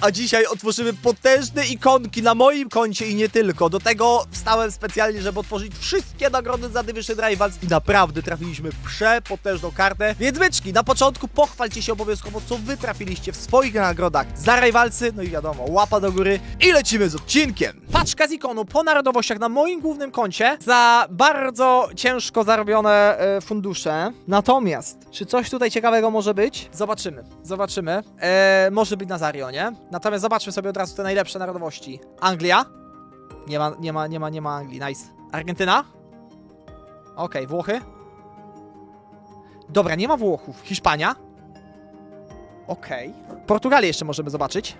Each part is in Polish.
A dzisiaj otworzymy potężne ikonki na moim koncie i nie tylko. Do tego wstałem specjalnie, żeby otworzyć wszystkie nagrody za Division Rivals i naprawdę trafiliśmy przepotężną kartę. Więc byczki, na początku pochwalcie się obowiązkowo, co wy trafiliście w swoich nagrodach za Rivalsy. No i wiadomo, łapa do góry i lecimy z odcinkiem. Paczka z ikonu po narodowościach na moim głównym koncie za bardzo ciężko zarobione e, fundusze. Natomiast, czy coś tutaj ciekawego może być? Zobaczymy, zobaczymy. E, może być Nazario, nie? Natomiast zobaczmy sobie od razu te najlepsze narodowości. Anglia? Nie ma, nie ma, nie ma, nie ma Anglii, nice. Argentyna? Okej, Włochy? Dobra, nie ma Włochów. Hiszpania? Okej. Portugalię jeszcze możemy zobaczyć.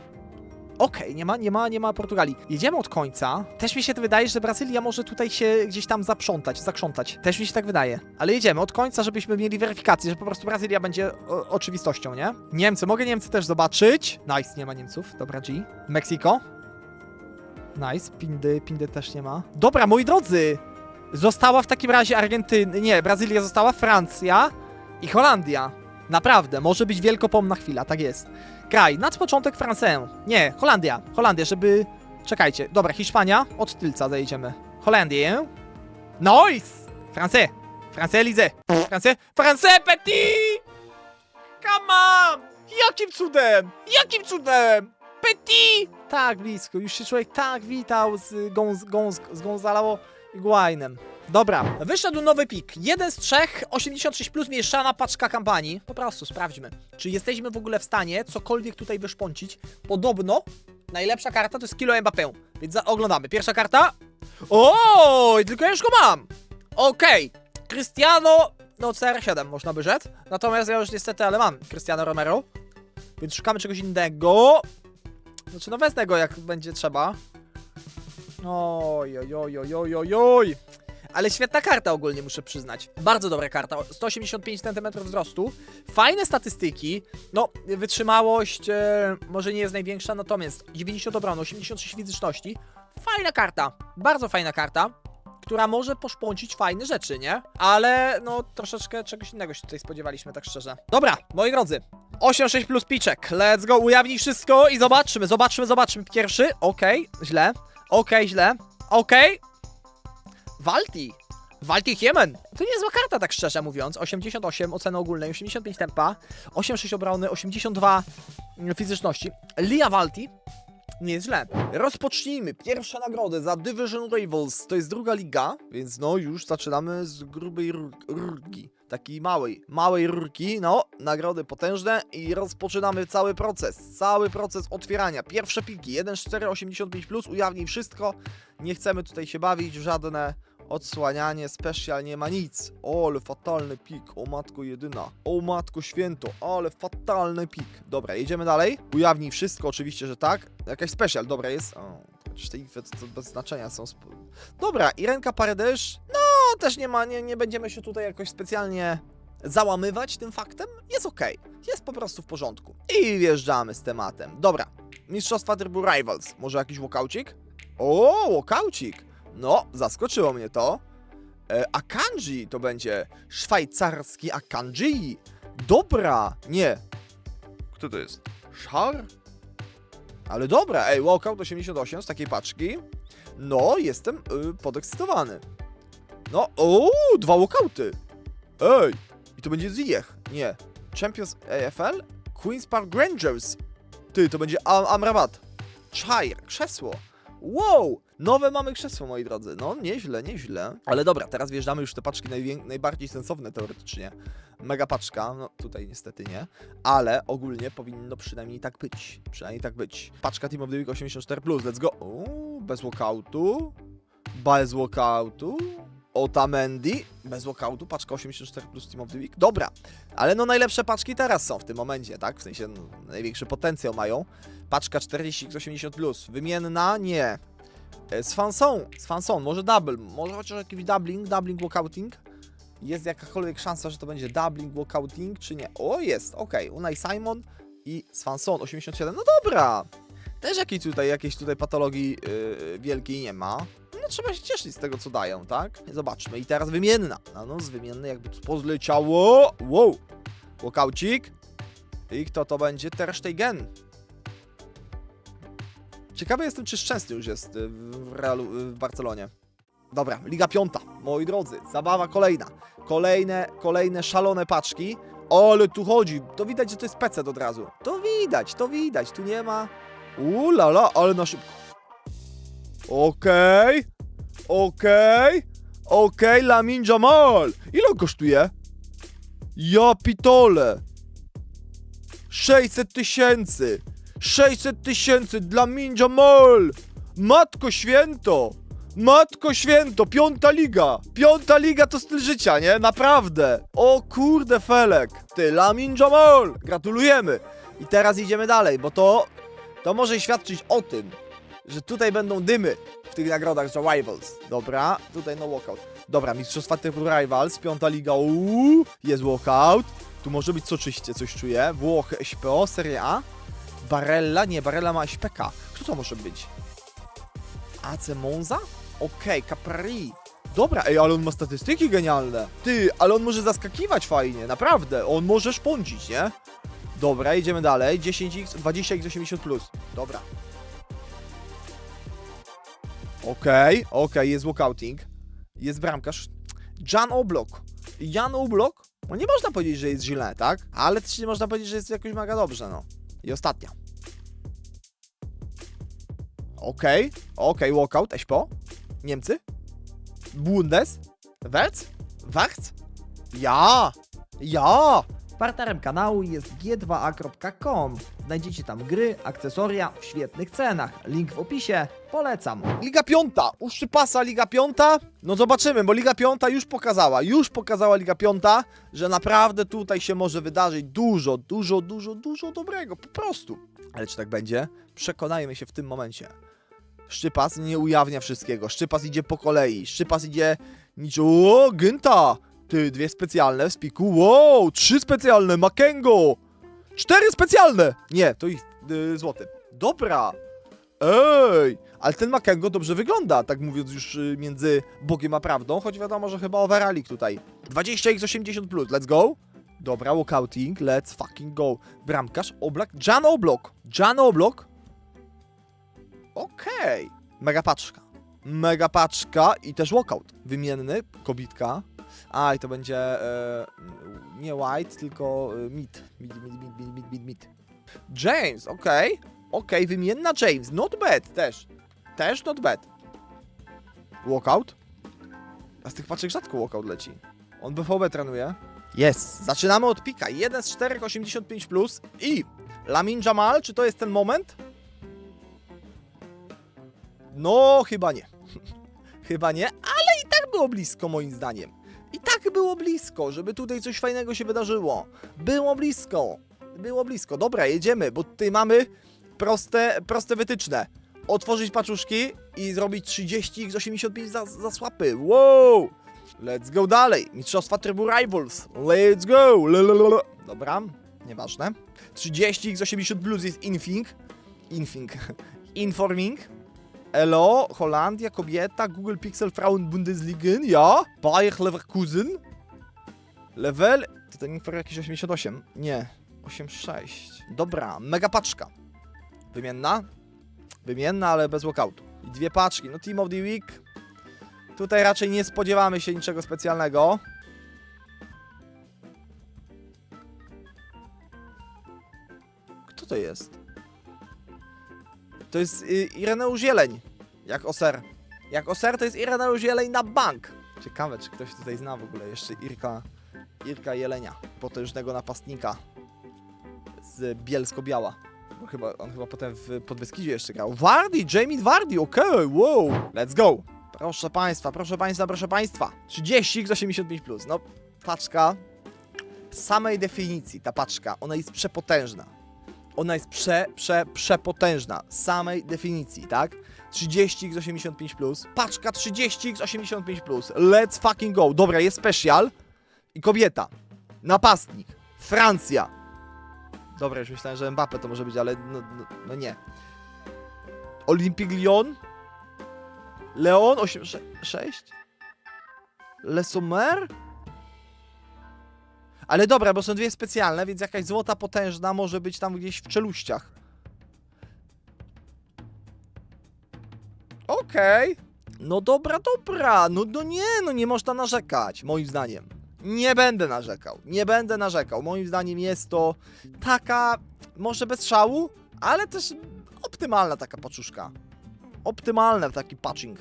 Okej, nie ma, nie ma, nie ma Portugalii. Jedziemy od końca. Też mi się to wydaje, że Brazylia może tutaj się gdzieś tam zaprzątać, zakrzątać. Też mi się tak wydaje. Ale jedziemy od końca, żebyśmy mieli weryfikację, że po prostu Brazylia będzie o, oczywistością, nie? Niemcy, mogę Niemcy też zobaczyć. Nice, nie ma Niemców. Dobra, G. Meksiko. Nice, Pindy, Pindy też nie ma. Dobra, moi drodzy. Została w takim razie Argentyna, nie, Brazylia została, Francja i Holandia. Naprawdę, może być wielkopomna chwila, tak jest. Kraj, na początek Francję. Nie, Holandia. Holandia, żeby... Czekajcie, dobra, Hiszpania, od tylca zajedziemy. Holandię. Nice! Francais. Francais Elysée. Francais. Francais Petit! Come on! Jakim cudem? Jakim cudem? Petit! Tak, blisko. Już się człowiek tak witał z, Gonz, Gonz, z Gonzalo Higuainem. Dobra, wyszedł nowy pik. Jeden z trzech, 86 plus mieszana paczka kampanii. Po prostu sprawdźmy, czy jesteśmy w ogóle w stanie cokolwiek tutaj wyszpącić. Podobno najlepsza karta to jest Kilo Mbappé, więc oglądamy. Pierwsza karta. O, tylko ja już go mam. Okej, Cristiano, no CR7 można by rzec. Natomiast ja już niestety, ale mam Cristiano Romero. Więc szukamy czegoś innego. Znaczy, no wezmę go jak będzie trzeba. Oj, oj, oj, oj, oj, oj. Ale świetna karta ogólnie, muszę przyznać. Bardzo dobra karta. 185 cm wzrostu. Fajne statystyki. No, wytrzymałość e, może nie jest największa, natomiast 90 obrony, 86 fizyczności. Fajna karta. Bardzo fajna karta. Która może poszpącić fajne rzeczy, nie? Ale no troszeczkę czegoś innego się tutaj spodziewaliśmy, tak szczerze. Dobra, moi drodzy. 8-6 plus piczek. Let's go, ujawnij wszystko i zobaczymy, zobaczymy, zobaczymy. Pierwszy, okej, źle. Okej, źle. Okej. Walti. Walti Hiemen. To nie jest zła karta, tak szczerze mówiąc. 88 oceny ogólnej, 85 tempa, 86 obrony, 82 fizyczności. Lia Walti. Nie jest źle. Rozpocznijmy. Pierwsze nagrody za Division Rivals. To jest druga liga, więc no już zaczynamy z grubej rur- rurki. Takiej małej, małej rurki. No, nagrody potężne i rozpoczynamy cały proces. Cały proces otwierania. Pierwsze piki 1.485+, plus, ujawnij wszystko. Nie chcemy tutaj się bawić w żadne odsłanianie, special nie ma nic. O, ale fatalny pik, o matko jedyna. O matko święto, ale fatalny pik. Dobra, jedziemy dalej. Ujawnij wszystko, oczywiście, że tak. Jakaś special, dobra jest. O, chociaż te infy to, bez znaczenia są. Dobra, i ręka Paredes. No, też nie ma, nie, nie będziemy się tutaj jakoś specjalnie załamywać tym faktem. Jest okej, jest po prostu w porządku. I wjeżdżamy z tematem. Dobra, Mistrzostwa trybu Rivals. Może jakiś walkaucik? O, walkaucik. No, zaskoczyło mnie to. E, Akanji to będzie szwajcarski Akanji. Dobra, nie. Kto to jest? Szar? Ale dobra, ej, walkout 88 z takiej paczki. No, jestem y, podekscytowany. No, o, dwa walkouty. Ej, i to będzie Ziyech. Nie. Champions AFL? Queen's Park Rangers. Ty, to będzie Am Amrabat. Chair, krzesło. Wow! Nowe mamy krzesło, moi drodzy. No, nieźle, nieźle. Ale dobra, teraz wjeżdżamy już te paczki najbardziej sensowne teoretycznie. Mega paczka, no tutaj niestety nie. Ale ogólnie powinno przynajmniej tak być. Przynajmniej tak być. Paczka Team of the Week 84+, let's go. Uuu, bez walkoutu. Bez walkoutu. Otamendi, bez walkoutu, paczka 84 plus Team of the Week. Dobra, ale no najlepsze paczki teraz są w tym momencie, tak? W sensie no, największy potencjał mają. Paczka 40 80 plus. Wymienna? Nie. E, fansą, z fansą, może double, może chociaż jakiś doubling, doubling walkouting. Jest jakakolwiek szansa, że to będzie doubling walkouting, czy nie? O, jest, okej. Unai Simon i Swanson 87. No dobra. Też jakiejś tutaj, jakiejś tutaj patologii yy, wielkiej nie ma. No trzeba się cieszyć z tego, co dają, tak? Zobaczmy. I teraz wymienna. No, no z wymiennej jakby tu pozleciało. Wow. Walkoucik. I kto to będzie? Ter Stegen. Ciekawy jestem, czy Szczęsny już jest y, w Realu, y, w Barcelonie. Dobra, Liga Piąta, moi drodzy, zabawa kolejna. Kolejne, kolejne szalone paczki. O, ale tu chodzi, to widać, że to jest PC od razu. To widać, to widać, tu nie ma... Uuu, la, la, ale na szybko. Okej, okej, okej, Lamin Jamal. Ile on kosztuje? Ja pitole. 600 tysięcy. 600 tysięcy dla Min Jamal. Matko święto. Matko święto, piąta liga. Piąta liga to styl życia, nie? Naprawdę. O kurde felek. Ty, Lamin Jamal. Gratulujemy. I teraz idziemy dalej, bo to, to może świadczyć o tym, że tutaj będą dymy w tych nagrodach za Rivals. Dobra, tutaj no walkout. Dobra, Mistrzostwa typu Rivals, piąta liga, uuu, jest walkout. Tu może być soczyście, coś czuję. Włochy, SPO, Serie A. Barella? Nie, Barella ma SPK. Kto to może być? AC Monza? Okej, Capri. Dobra, ej, ale on ma statystyki genialne. Ty, ale on może zaskakiwać fajnie, naprawdę. On może szpądzić, nie? Dobra, idziemy dalej. 10x, 20x80+. Plus. Dobra. Okej, okej, jest walkouting. Jest bramkarz. Jan Oblok. Jan Oblok? No nie można powiedzieć, że jest źle, tak? Ale też nie można powiedzieć, że jest jakoś mega dobrze, no. I ostatnia. Okej, okej, walkout, Eśpo. Niemcy. Bundes. Welc. Warc. Ja! Ja! Partnerem kanału jest g2a.com. Znajdziecie tam gry, akcesoria w świetnych cenach. Link w opisie. Polecam. Liga Piąta, u Szczypasa Liga Piąta, no zobaczymy, bo Liga Piąta już pokazała, już pokazała Liga Piąta, że naprawdę tutaj się może wydarzyć dużo, dużo, dużo, dużo dobrego, po prostu. Ale czy tak będzie? Przekonajmy się w tym momencie. Szczypas nie ujawnia wszystkiego, Szczypas idzie po kolei, Szczypas idzie niczym, o, Gynta, ty, dwie specjalne w spiku, wow, trzy specjalne, Makengo, cztery specjalne, nie, to ich y, złoty. Dobra, Ej! Ale ten Makengo dobrze wygląda, tak mówiąc już y, między Bogiem a prawdą, choć wiadomo, że chyba overalik tutaj. 20x80+, plus, let's go. Dobra, walkouting, let's fucking go. Bramkarz, Oblak, Jan Oblok. Jan Oblok. Okej. Mega paczka. Mega paczka i też walkout. Wymienny, kobitka. A, i to będzie e, nie white, tylko e, mid. Mid, mid, mid, mid, mid, mid, mid. James, okej. Okej, wymienna James. Not bad też. Też not bad. Walkout? A z tych paczek rzadko walkout leci. On BVB trenuje. Jest. Zaczynamy od pika. 1 z 4, 85 plus i Lamin Jamal, czy to jest ten moment? No, chyba nie. chyba nie, ale i tak było blisko moim zdaniem. I tak było blisko, żeby tutaj coś fajnego się wydarzyło. Było blisko. Było blisko. Dobra, jedziemy, bo tutaj mamy proste, proste wytyczne. Otworzyć paczuszki i zrobić 30 x 85 za, za słapy. Wow! Let's go dalej. Mistrzostwa trybu Rivals. Let's go! Lalalala. Dobra, nieważne. 30 x 80 plus jest infing. Infing. Informing. Elo, Holandia, kobieta, Google Pixel Frauen Bundesliga, ja. Bayer Leverkusen. Level, to ten info jakiś 88. Nie, 86. Dobra, mega paczka. Wymienna? Wymienna, ale bez walkoutu. I dwie paczki. No Team of the Week. Tutaj raczej nie spodziewamy się niczego specjalnego. Kto to jest? To jest y, Ireneusz Jeleń. Jak Oser. Jak Oser to jest Ireneusz Jeleń na bank. Ciekawe, czy ktoś tutaj zna w ogóle jeszcze Irka, Irka Jelenia. Potężnego napastnika z Bielsko-Biała. Bo chyba, on chyba potem w Podbeskidzie jeszcze grał. Wardy, Jamie Wardy, okej, wow. Let's go. Proszę Państwa, proszę Państwa, proszę Państwa. 30 x 85+. Plus. No, paczka z samej definicji, ta paczka, ona jest przepotężna. Ona jest prze, prze, przepotężna. Z samej definicji, tak? 30 x 85+. Plus. Paczka 30 x 85+. Plus. Let's fucking go. Dobra, jest special. I kobieta. Napastnik. Francja. Dobra, już myślałem, że Mbappe to może być, ale no, no, no nie. Olympique Lyon. Leon 8, 6. Le Sommer? Ale dobra, bo są dwie specjalne, więc jakaś złota potężna może być tam gdzieś w czeluściach. Okej. No dobra, dobra. No, no nie, no nie można narzekać, moim zdaniem. Nie będę narzekał. Nie będę narzekał. Moim zdaniem jest to taka, może bez szału, ale też optymalna taka paczuszka. Optymalny taki patching.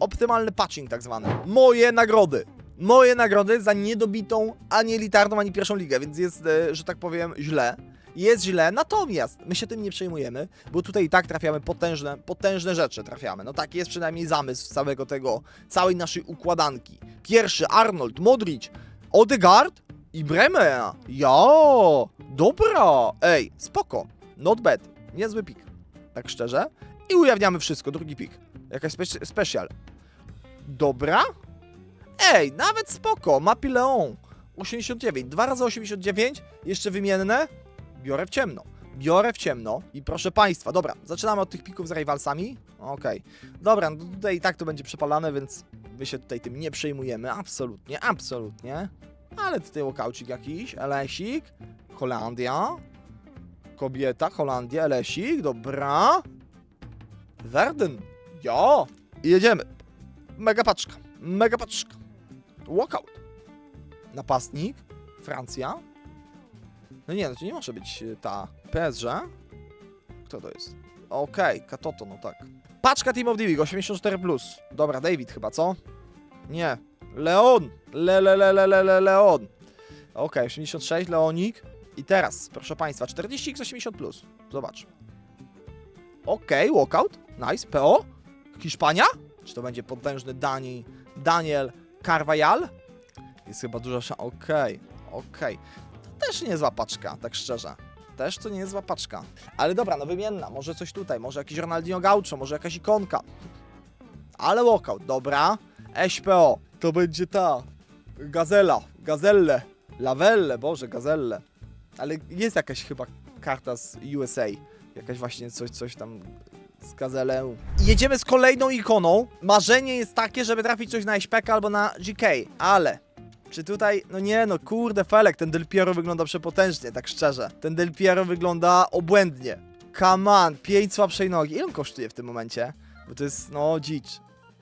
Optymalny patching tak zwany. Moje nagrody. Moje nagrody za niedobitą ani elitarną, ani pierwszą ligę, więc jest, e, że tak powiem, źle. Jest źle, natomiast my się tym nie przejmujemy, bo tutaj i tak trafiamy potężne, potężne rzeczy trafiamy. No taki jest przynajmniej zamysł całego tego, całej naszej układanki. Pierwszy Arnold, Modric, Odegaard i Bremer. Ja, dobra, ej, spoko, not bad, niezły pik, tak szczerze. I ujawniamy wszystko, drugi pik, jakaś speci- special. Dobra, ej, nawet spoko, Mapi Leon, 89, 2 razy 89, jeszcze wymienne, biorę w ciemno. Biorę w ciemno i proszę Państwa, dobra, zaczynamy od tych pików z rivalsami. Okej, dobra, no tutaj i tak to będzie przepalane, więc my się tutaj tym nie przejmujemy, absolutnie, absolutnie. Ale tutaj łokaucik jakiś, Elesik, Holandia, kobieta, Holandia, Elesik, dobra. Werden, ja, i jedziemy. Mega paczka, mega paczka. Walkout. Napastnik, Francja, no nie, no to nie może być y, ta PSG. Kto to jest? Okej, Katoto, no tak. Paczka Team of the Week, 84+. Plus. Dobra, David chyba, co? Nie. Leon! Le, le, le, le, le, le Leon. Okej, 86, Leonik. I teraz, proszę Państwa, 40x80+. Plus. Zobacz. Okej, walkout. Nice. PO. Hiszpania? Czy to będzie potężny Dani, Daniel Carvajal? Jest chyba dużo szans. Okej, okej też niezła paczka, tak szczerze. Też to nie jest zła paczka. Ale dobra, no wymienna, może coś tutaj, może jakiś Ronaldinho Gaucho, może jakaś ikonka. Ale walkout, dobra. SPO, to będzie ta Gazela, Gazelle, Lavelle, boże, Gazelle. Ale jest jakaś chyba karta z USA. Jakaś właśnie coś, coś tam z gazelą. Jedziemy z kolejną ikoną. Marzenie jest takie, żeby trafić coś na SPK albo na GK, ale czy tutaj, no nie no, kurde Felek, ten Del Piero wygląda przepotężnie, tak szczerze. Ten Del Piero wygląda obłędnie. Come on, 5 słabszej nogi. Ile on kosztuje w tym momencie? Bo to jest, no, dzicz.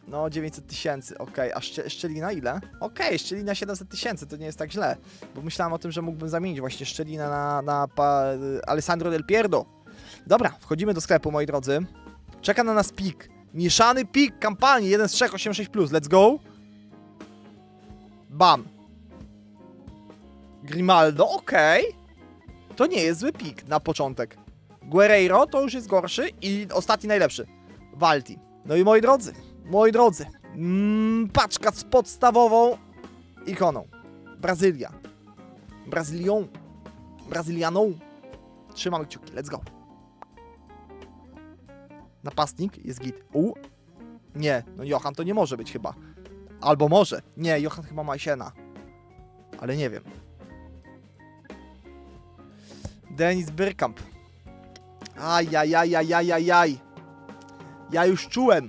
No, 900 tysięcy, okej. A szcze, Szczelina ile? Okej, Szczelina 700 tysięcy, to nie jest tak źle. Bo myślałem o tym, że mógłbym zamienić właśnie Szczelina na, na pa, Alessandro Del Pierdo. Dobra, wchodzimy do sklepu, moi drodzy. Czeka na nas pik. Mieszany pik kampanii 1 z 3, 86+. Let's go. Bam. Grimaldo, okej. To nie jest zły pik na początek. Guerreiro to już jest gorszy i ostatni najlepszy. Walti. No i moi drodzy, moi drodzy, mm, paczka z podstawową ikoną. Brazylia. Brazylią. Brazylianą. Trzymamy kciuki, let's go. Napastnik jest git. U. Nie, no Johan to nie może być chyba. Albo może. Nie, Johan chyba ma Siena. Ale nie wiem. Denis Byrkamp. Ajajajajajajaj. Ja już czułem.